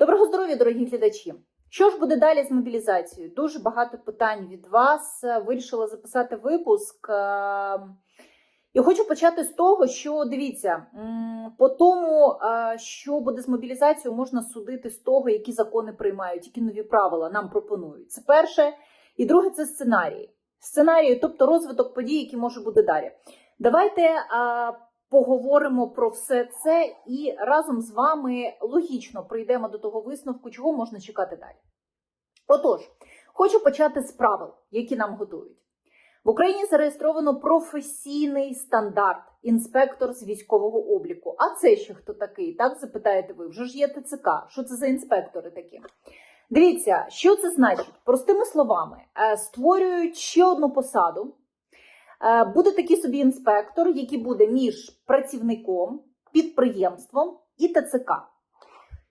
Доброго здоров'я, дорогі глядачі! Що ж буде далі з мобілізацією? Дуже багато питань від вас. Вирішила записати випуск. Е, І хочу почати з того, що дивіться, по тому, е, що буде з мобілізацією, можна судити з того, які закони приймають, які нові правила нам пропонують. Це перше. І друге це сценарії. Сценарії, тобто розвиток подій, які може бути далі. Давайте е, поговоримо про все це і разом з вами логічно прийдемо до того висновку, чого можна чекати далі. Отож, хочу почати з правил, які нам готують. В Україні зареєстровано професійний стандарт інспектор з військового обліку. А це ще хто такий? Так запитаєте ви? Вже ж є ТЦК. Що це за інспектори такі? Дивіться, що це значить? Простими словами, е, створюють ще одну посаду. Е, Буде такий собі інспектор, який буде між працівником, підприємством і ТЦК.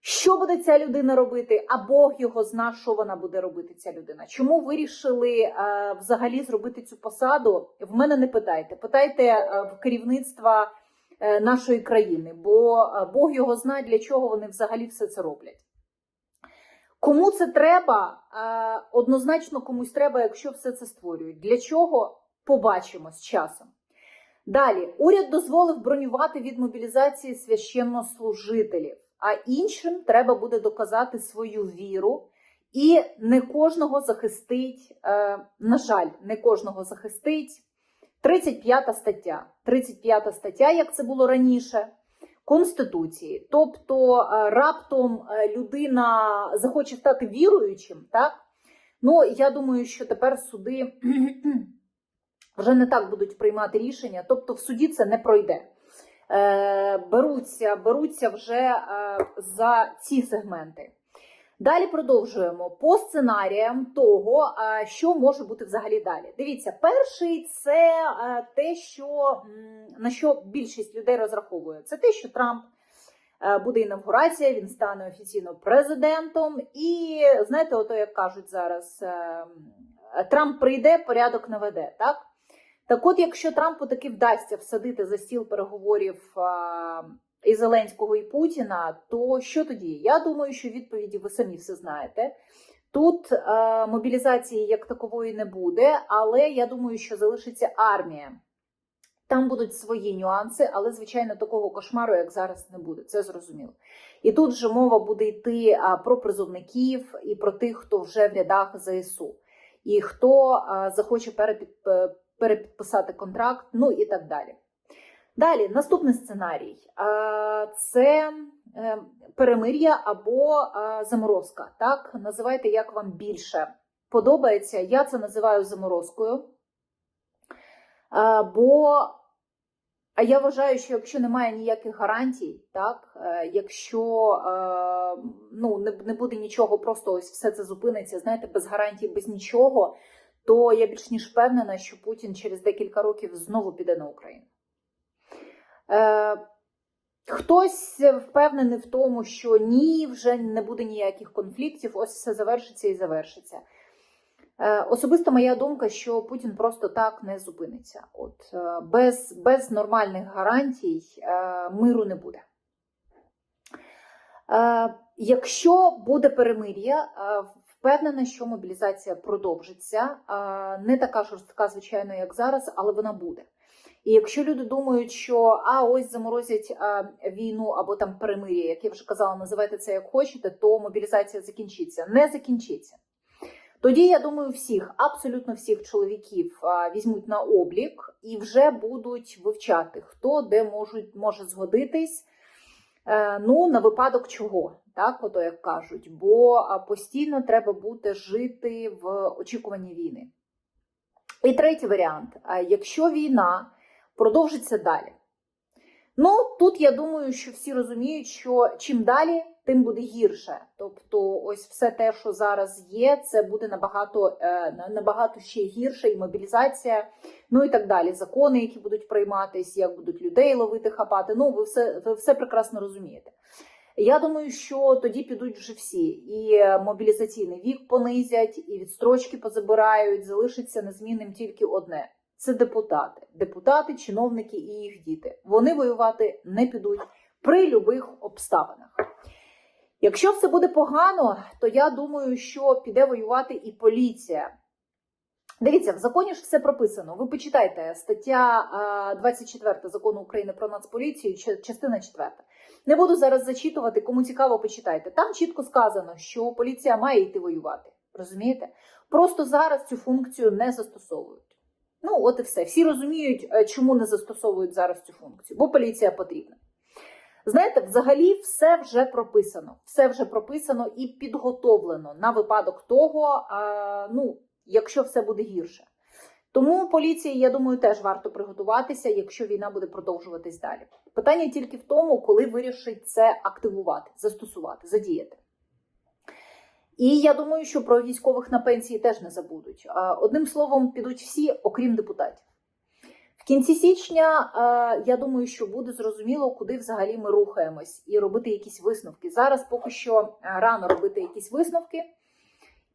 Що буде ця людина робити? А Бог його зна, що вона буде робити, ця людина. Чому вирішили е, взагалі зробити цю посаду? В мене не питайте. Питайте е, в керівництва е, нашої країни, бо е, Бог його знає, для чого вони взагалі все це роблять. Кому це треба? Е, однозначно комусь треба, якщо все це створюють. Для чого? Побачимо з часом. Далі, уряд дозволив бронювати від мобілізації священнослужителів, а іншим треба буде доказати свою віру, і не кожного захистить, е, на жаль, не кожного захистить 35 стаття. 35 стаття, як це було раніше, Конституції. Тобто е, раптом е, людина захоче стати віруючим, так? Ну, я думаю, що тепер суди вже не так будуть приймати рішення, тобто в суді це не пройде. Е, беруться, беруться вже е, за ці сегменти. Далі продовжуємо по сценаріям того, е, що може бути взагалі далі. Дивіться, перший це те, що на що більшість людей розраховує. Це те, що Трамп буде інавгурація, він стане офіційно президентом. І знаєте, ото як кажуть зараз, е, Трамп прийде, порядок наведе, так? Так от, якщо Трампу таки вдасться всадити за стіл переговорів і Зеленського і Путіна, то що тоді? Я думаю, що відповіді ви самі все знаєте. Тут а, мобілізації як такової не буде, але я думаю, що залишиться армія. Там будуть свої нюанси, але, звичайно, такого кошмару, як зараз, не буде. Це зрозуміло. І тут же мова буде йти про призовників і про тих, хто вже в рядах ЗСУ, і хто захоче перепід перепідписати контракт, ну і так далі. Далі, наступний сценарій це е, перемир'я або заморозка. Так, називайте, як вам більше подобається. Я це називаю заморозкою. Бо а я вважаю, що якщо немає ніяких гарантій, так, е, якщо е, ну, не буде нічого, просто ось все це зупиниться, знаєте, без гарантій, без нічого то я більш ніж впевнена, що Путін через декілька років знову піде на Україну. Е, Хтось впевнений в тому, що ні, вже не буде ніяких конфліктів, ось все завершиться і завершиться. Е, Особисто моя думка, що Путін просто так не зупиниться. От е, Без без нормальних гарантій е, миру не буде. Е, Якщо буде перемир'я, е, Впевнена, що мобілізація продовжиться. Не така жорстка, звичайно, як зараз, але вона буде. І якщо люди думають, що а ось заморозять війну або там перемир'я, як я вже казала, називайте це як хочете, то мобілізація закінчиться. Не закінчиться. Тоді, я думаю, всіх, абсолютно всіх чоловіків візьмуть на облік і вже будуть вивчати, хто де можуть, може згодитись. Е, ну, на випадок чого, так, ото як кажуть, бо постійно треба бути жити в очікуванні війни. І третій варіант: якщо війна продовжиться далі. Ну, тут я думаю, що всі розуміють, що чим далі, тим буде гірше. Тобто, ось все те, що зараз є, це буде набагато е, набагато ще гірше, і мобілізація, ну і так далі. Закони, які будуть прийматись, як будуть людей ловити, хапати. Ну, ви все, ви все прекрасно розумієте. Я думаю, що тоді підуть вже всі, і мобілізаційний вік понизять, і відстрочки позабирають. Залишиться незмінним тільки одне це депутати, депутати, чиновники і їх діти. Вони воювати не підуть при любих обставинах. Якщо все буде погано, то я думаю, що піде воювати і поліція. Дивіться, в законі ж все прописано. Ви почитайте стаття а, 24 закону України про нацполіцію, ча- частина 4. Не буду зараз зачитувати, кому цікаво, почитайте. Там чітко сказано, що поліція має йти воювати. Розумієте? Просто зараз цю функцію не застосовують. Ну, от і все. Всі розуміють, е, чому не застосовують зараз цю функцію, бо поліція потрібна. Знаєте, взагалі все вже прописано. Все вже прописано і підготовлено на випадок того, ну, якщо все буде гірше. Тому поліції, я думаю, теж варто приготуватися, якщо війна буде продовжуватись далі. Питання тільки в тому, коли вирішить це активувати, застосувати, задіяти. І я думаю, що про військових на пенсії теж не забудуть. Одним словом, підуть всі, окрім депутатів. В кінці січня я думаю, що буде зрозуміло, куди взагалі ми рухаємось, і робити якісь висновки. Зараз поки що рано робити якісь висновки.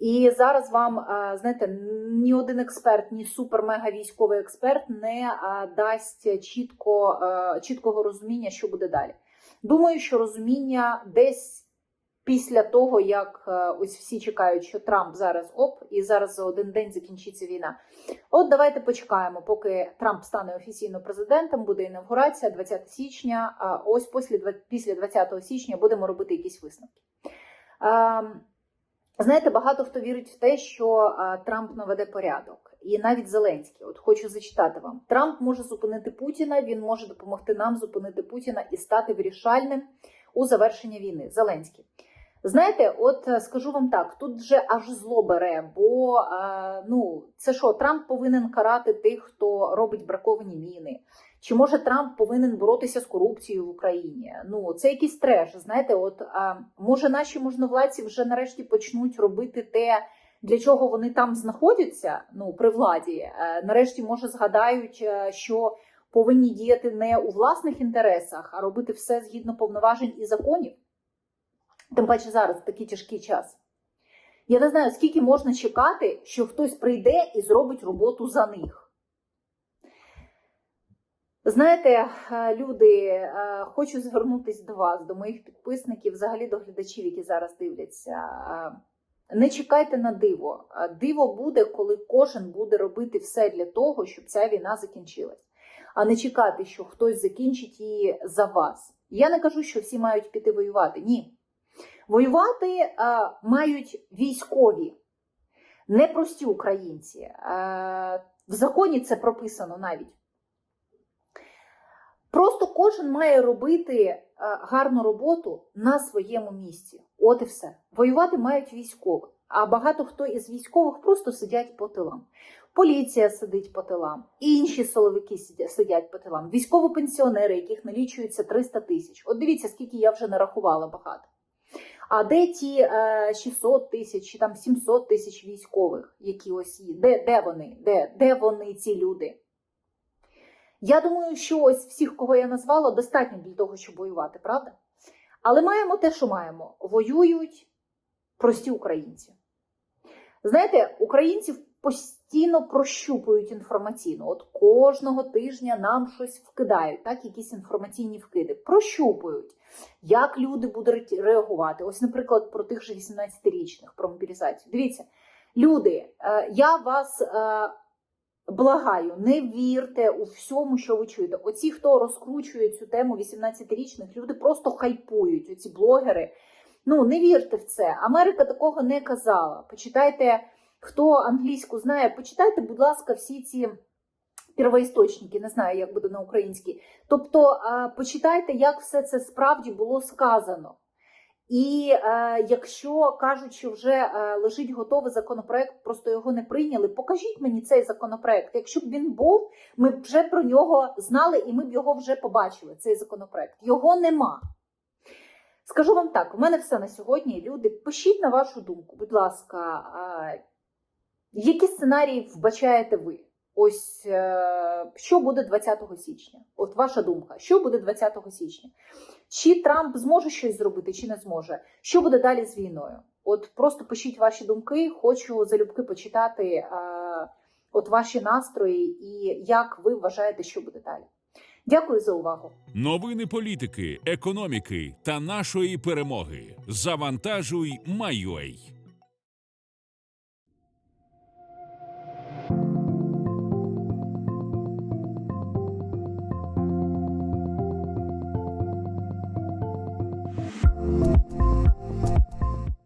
І зараз вам, е, знаєте, ні один експерт, ні супер-мега військовий експерт не е, дасть чітко, е, чіткого розуміння, що буде далі. Думаю, що розуміння десь після того, як ось всі чекають, що Трамп зараз оп, і зараз за один день закінчиться війна. От давайте почекаємо, поки Трамп стане офіційно президентом, буде інавгурація 20 січня. А ось після, після 20 січня будемо робити якісь висновки. Знаєте, багато хто вірить в те, що Трамп наведе порядок, і навіть Зеленський. От хочу зачитати вам: Трамп може зупинити Путіна. Він може допомогти нам зупинити Путіна і стати вирішальним у завершенні війни. Зеленський. Знаєте, от е, скажу вам так: тут вже аж зло бере, бо е, ну це що, Трамп повинен карати тих, хто робить браковані міни. Чи може Трамп повинен боротися з корупцією в Україні? Ну це якийсь треш. Знаєте, от а, може наші можновладці вже нарешті почнуть робити те, для чого вони там знаходяться, ну при владі. Е, Нарешті може згадають, е, що повинні діяти не у власних інтересах, а робити все згідно повноважень і законів. Тим паче зараз такий тяжкий час. Я не знаю, скільки можна чекати, що хтось прийде і зробить роботу за них. Знаєте, е, люди, е, хочу звернутися до вас, до моїх підписників, взагалі до глядачів, які зараз дивляться. Е, Не чекайте на диво. Диво буде, коли кожен буде робити все для того, щоб ця війна закінчилась, а не чекати, що хтось закінчить її за вас. Я не кажу, що всі мають піти воювати. Ні. Воювати е, мають військові, не прості українці. Е, В законі це прописано навіть. Просто кожен має робити е, гарну роботу на своєму місці. От і все. Воювати мають військові. А багато хто із військових просто сидять по тилам. Поліція сидить по тилам, інші силовики сидять- по тилам, військово-пенсіонери, яких налічується 300 тисяч. От дивіться, скільки я вже нарахувала багато. А де ті е, 600 тисяч чи там 700 тисяч військових, які ось є? Де, де вони? Де, де вони, ці люди? Я думаю, що ось всіх, кого я назвала, достатньо для того, щоб воювати, правда? Але маємо те, що маємо. Воюють прості українці. Знаєте, українців постійно прощупують інформаційно. От кожного тижня нам щось вкидають, так, якісь інформаційні вкиди. Прощупують, як люди будуть реагувати. Ось, наприклад, про тих же 18-річних, про мобілізацію. Дивіться, люди, е, я вас. Благаю, не вірте у всьому, що ви чуєте. Оці, хто розкручує цю тему 18-річних, люди просто хайпують. Оці блогери. Ну, не вірте в це. Америка такого не казала. Почитайте, хто англійську знає, почитайте, будь ласка, всі ці первоісточники, не знаю, як буде на українській. Тобто, почитайте, як все це справді було сказано. І е, якщо кажуть, що вже е, лежить готовий законопроект, просто його не прийняли, покажіть мені цей законопроект. Якщо б він був, ми б вже про нього знали і ми б його вже побачили. Цей законопроект його нема. Скажу вам так: у мене все на сьогодні. Люди, пишіть на вашу думку, будь ласка, е, які сценарії вбачаєте ви? Ось е, що буде 20 січня? От ваша думка, що буде 20 січня? Чи Трамп зможе щось зробити, чи не зможе? Що буде далі з війною? От просто пишіть ваші думки, хочу залюбки почитати е, от ваші настрої і як ви вважаєте, що буде далі. Дякую за увагу. Новини політики, економіки та нашої перемоги. Завантажуй, Майой.